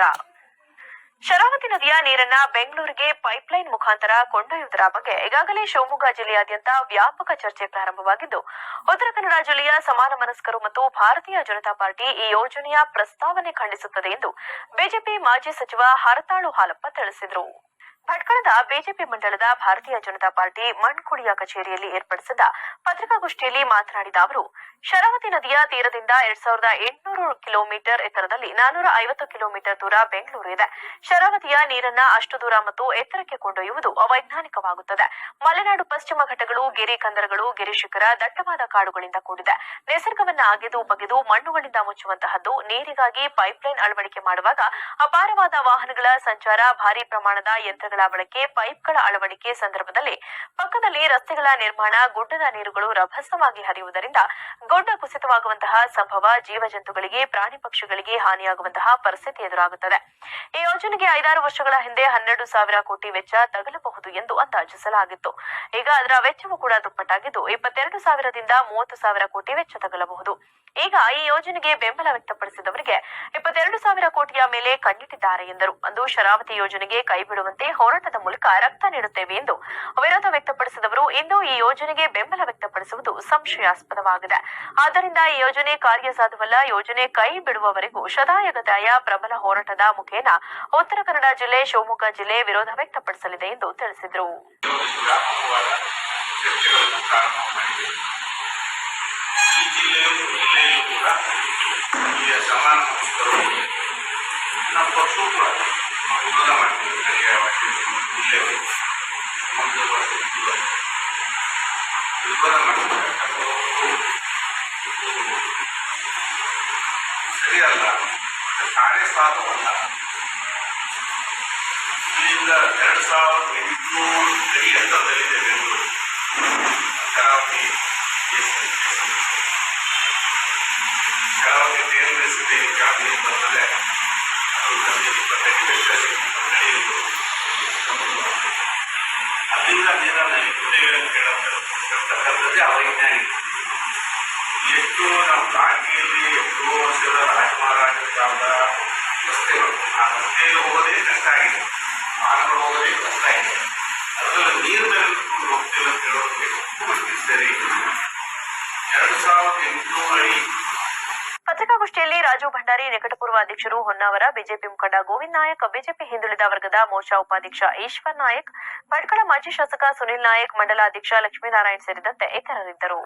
ಚಿಕ್ಕಬಳ್ಳಾಪುರ ಶರಾವತಿ ನದಿಯ ನೀರನ್ನ ಬೆಂಗಳೂರಿಗೆ ಪೈಪ್ಲೈನ್ ಮುಖಾಂತರ ಕೊಂಡೊಯ್ಯುವುದರ ಬಗ್ಗೆ ಈಗಾಗಲೇ ಶಿವಮೊಗ್ಗ ಜಿಲ್ಲೆಯಾದ್ಯಂತ ವ್ಯಾಪಕ ಚರ್ಚೆ ಪ್ರಾರಂಭವಾಗಿದ್ದು, ಉತ್ತರ ಕನ್ನಡ ಜಿಲ್ಲೆಯ ಸಮಾನ ಮನಸ್ಕರು ಮತ್ತು ಭಾರತೀಯ ಜನತಾ ಪಾರ್ಟಿ ಈ ಯೋಜನೆಯ ಪ್ರಸ್ತಾವನೆ ಖಂಡಿಸುತ್ತದೆ ಎಂದು ಬಿಜೆಪಿ ಮಾಜಿ ಸಚಿವ ಹರತಾಳು ಹಾಲಪ್ಪ ತಿಳಿಸಿದರು. ಭಟ್ಕಳದ ಬಿಜೆಪಿ ಮಂಡಳದ ಭಾರತೀಯ ಜನತಾ ಪಾರ್ಟಿ ಮಣ್ಕುಡಿಯ ಕಚೇರಿಯಲ್ಲಿ ಏರ್ಪಡಿಸಿದ ಪತ್ರಿಕಾಗೋಷ್ಠಿಯಲ್ಲಿ ಮಾತನಾಡಿದ ಅವರು, ಶರಾವತಿ ನದಿಯ ತೀರದಿಂದ ಎರಡ್ ಸಾವಿರದ ಎಂಟುನೂರು ಕಿಲೋಮೀಟರ್ ಎತ್ತರದಲ್ಲಿ ನಾನೂರ ಐವತ್ತು ಕಿಲೋಮೀಟರ್ ದೂರ ಬೆಂಗಳೂರು ಇದೆ. ಶರಾವತಿಯ ನೀರನ್ನ ಅಷ್ಟು ದೂರ ಮತ್ತು ಎತ್ತರಕ್ಕೆ ಕೊಂಡೊಯ್ಯುವುದು ಅವೈಜ್ಞಾನಿಕವಾಗುತ್ತದೆ. ಮಲೆನಾಡು ಪಶ್ಚಿಮ ಘಟ್ಟಗಳು, ಗಿರಿ ಕಂದರಗಳು ಗಿರಿಶಿಖರ ದಟ್ಟವಾದ ಕಾಡುಗಳಿಂದ ಕೂಡಿದೆ. ನಿಸರ್ಗವನ್ನ ಅಗೆದು ಬಗೆದು ಮಣ್ಣುಗಳಿಂದ ಮುಚ್ಚುವಂತಹದ್ದು, ನೀರಿಗಾಗಿ ಪೈಪ್ಲೈನ್ ಅಳವಡಿಕೆ ಮಾಡುವಾಗ ಅಪಾರವಾದ ವಾಹನಗಳ ಸಂಚಾರ ಭಾರಿ ಪ್ರಮಾಣದ ಯಂತ್ರಗಳ ಬಳಕೆ, ಪೈಪ್ಗಳ ಅಳವಡಿಕೆ ಸಂದರ್ಭದಲ್ಲಿ ಪಕ್ಕದಲ್ಲಿ ರಸ್ತೆಗಳ ನಿರ್ಮಾಣ, ಗುಡ್ಡದ ನೀರುಗಳು ರಭಸವಾಗಿ ಹರಿಯುವುದರಿಂದ ಗುಡ್ಡ ಕುಸಿತವಾಗುವಂತಹ ಸಂಭವ, ಜೀವಜಂತುಗಳಿಗೆ, ಪ್ರಾಣಿ ಪಕ್ಷಿಗಳಿಗೆ ಹಾನಿಯಾಗುವಂತಹ ಪರಿಸ್ಥಿತಿ ಎದುರಾಗುತ್ತದೆ. ಈ ಯೋಜನೆಗೆ ಐದಾರು ವರ್ಷಗಳ ಹಿಂದೆ ಹನ್ನೆರಡು ಸಾವಿರ ಕೋಟಿ ವೆಚ್ಚ ತಗಲಬಹುದು ಎಂದು ಅಂದಾಜಿಸಲಾಗಿತ್ತು. ಈಗ ಅದರ ವೆಚ್ಚವೂ ಕೂಡ ದುಪ್ಪಟ್ಟಾಗಿದ್ದು, ಇಪ್ಪತ್ತೆರಡು ಸಾವಿರದಿಂದ ಮೂವತ್ತು ಸಾವಿರ ಕೋಟಿ ವೆಚ್ಚ ತಗಲಬಹುದು. ಈಗ ಈ ಯೋಜನೆಗೆ ಬೆಂಬಲ ವ್ಯಕ್ತಪಡಿಸಿದವರಿಗೆ ಇಪ್ಪತ್ತೆರಡು ಸಾವಿರ ಕೋಟಿಯ ಮೇಲೆ ಕಣ್ಣಿಟ್ಟಿದ್ದಾರೆ ಎಂದರು. ಅಂದು ಶರಾವತಿ ಯೋಜನೆಗೆ ಕೈಬಿಡುವಂತೆ ಹೋರಾಟದ ಮೂಲಕ ರಕ್ತ ನೀಡುತ್ತೇವೆ ಎಂದು ವಿರೋಧ ವ್ಯಕ್ತಪಡಿಸಿದವರು. ಇಂದು ಈ ಯೋಜನೆಗೆ ಬೆಂಬಲ ವ್ಯಕ್ತಪಡಿಸುವುದು ಸಂಶಯಾಸ್ಪದವಾಗಿದೆ. ಆದ್ದರಿಂದ ಈ ಯೋಜನೆ ಕಾರ್ಯಸಾಧುವಲ್ಲ ಯೋಜನೆ ಕೈ ಬಿಡುವವರೆಗೂ ಶತಾಯಗತಾಯ ಪ್ರಬಲ ಹೋರಾಟದ ಮುಖೇನ ಉತ್ತರ ಕನ್ನಡ ಜಿಲ್ಲೆ, ಶಿವಮೊಗ್ಗ ಜಿಲ್ಲೆ ವಿರೋಧ ವ್ಯಕ್ತಪಡಿಸಲಿದೆ ಎಂದು ತಿಳಿಸಿದರು. ಈ ಜಿಲ್ಲೆಯಲ್ಲೂ ಕೂಡ ಇಲ್ಲಿಯ ಸಮಾನ ಮನಸ್ಕರು ನಮ್ಮ ಪಕ್ಷವೂ ಕೂಡ ವಿರೋಧ ಮಾಡ್ತೀವಿ ಪರ್ಯಾಯವಾಗಿ ಜಿಲ್ಲೆಗಳು ಸಮಗ್ರವಾಗಿ ವಿರೋಧ ವಿರೋಧ ಮಾಡ್ತಾರೆ ಅಥವಾ ಇದು ಸರಿಯಲ್ಲ ಮತ್ತೆ ಕಾರ್ಯಸಾಧವಲ್ಲ ಇಲ್ಲಿಂದ ಎರಡು ಸಾವಿರದ ಎಂಟುನೂರು ಅಡಿ ಎತ್ತರದಲ್ಲಿದೆ ಕರಾವಳಿ ನೀರು ಬೆಳೆಸಿದೆ ಜಾತಿ ಬರ್ತದೆ ಅದು ನಮಗೆ ಇಪ್ಪತ್ತೆಂಟು ನಡೆಯುವುದು ಅಲ್ಲಿಂದ ನೀರನ್ನು ಎತ್ತುತ್ತೇವೆ ಕೇಳತಕ್ಕಂಥದ್ದೇ ಅವೈಜ್ಞಾನಿಕ ಎಷ್ಟು ನಮ್ಮ ಕಾಂಟಿಯಲ್ಲಿ ಎಷ್ಟೋ ವರ್ಷದ ರಾಜಮಹಾರಾಜರ ಕಾಲದ ರಸ್ತೆಗಳು ಆ ರಸ್ತೆಯಲ್ಲಿ ಹೋಗೋದೇ ಕಷ್ಟ ಆಗಿದೆ ವಾಹನಗಳು ಹೋಗೋದೇ ಕಷ್ಟ ಆಗಿದೆ ಅದರಲ್ಲಿ ನೀರು ಮೇಲೆ ನಿಂತ್ಕೊಂಡು ಹೋಗ್ತೇವೆ ಅಂತ ಹೇಳೋದಕ್ಕೆ ಎಷ್ಟು ಸರಿ ಎರಡು ಸಾವಿರದ ಎಂಟುನೂರು ಅಡಿ ಪತ್ರಿಕಾಗೋಷ್ಠಿಯಲ್ಲಿ ರಾಜು ಭಂಡಾರಿ ನಿಕಟಪೂರ್ವ ಅಧ್ಯಕ್ಷರು ಹೊನ್ನಾವರ, ಬಿಜೆಪಿ ಮುಖಂಡ ಗೋವಿಂದ ನಾಯಕ್, ಬಿಜೆಪಿ ಹಿಂದುಳಿದ ವರ್ಗದ ಮೋರ್ಚಾ ಉಪಾಧ್ಯಕ್ಷ ಈಶ್ವರ್ ನಾಯಕ್, ಭಟ್ಕಳ ಮಾಜಿ ಶಾಸಕ ಸುನಿಲ್ ನಾಯಕ್ ಮಂಡಲ ಅಧ್ಯಕ್ಷ ಲಕ್ಷ್ಮೀನಾರಾಯಣ್ ಸೇರಿದಂತೆ ಇತರರಿದ್ದರು.